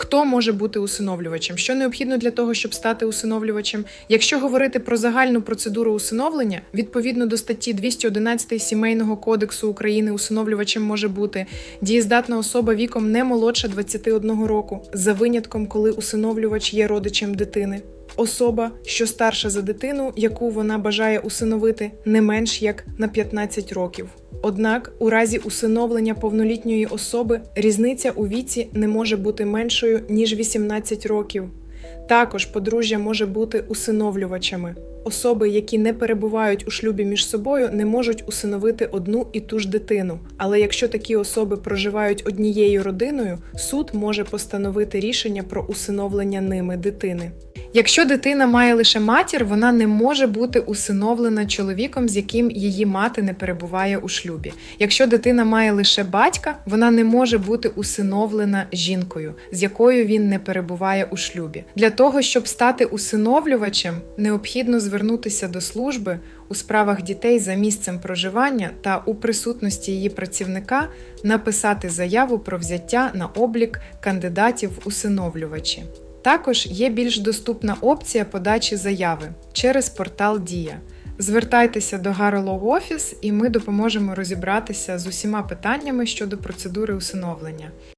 Хто може бути усиновлювачем? Що необхідно для того, щоб стати усиновлювачем? Якщо говорити про загальну процедуру усиновлення, відповідно до статті 211 Сімейного кодексу України, усиновлювачем може бути дієздатна особа віком не молодша 21 року, за винятком, коли усиновлювач є родичем дитини. Особа, що старша за дитину, яку вона бажає усиновити, не менш як на 15 років. Однак, у разі усиновлення повнолітньої особи різниця у віці не може бути меншою ніж 18 років. Також подружжя може бути усиновлювачами. Особи, які не перебувають у шлюбі між собою, не можуть усиновити одну і ту ж дитину. Але якщо такі особи проживають однією родиною, суд може постановити рішення про усиновлення ними дитини. Якщо дитина має лише матір, вона не може бути усиновлена чоловіком, з яким її мати не перебуває у шлюбі. Якщо дитина має лише батька, вона не може бути усиновлена жінкою, з якою він не перебуває у шлюбі. Для того, щоб стати усиновлювачем, необхідно звернутися до служби у справах дітей за місцем проживання та у присутності її працівника написати заяву про взяття на облік кандидатів усиновлювачі. Також є більш доступна опція подачі заяви через портал Дія. Звертайтеся до Гарлоу Офіс, і ми допоможемо розібратися з усіма питаннями щодо процедури усиновлення.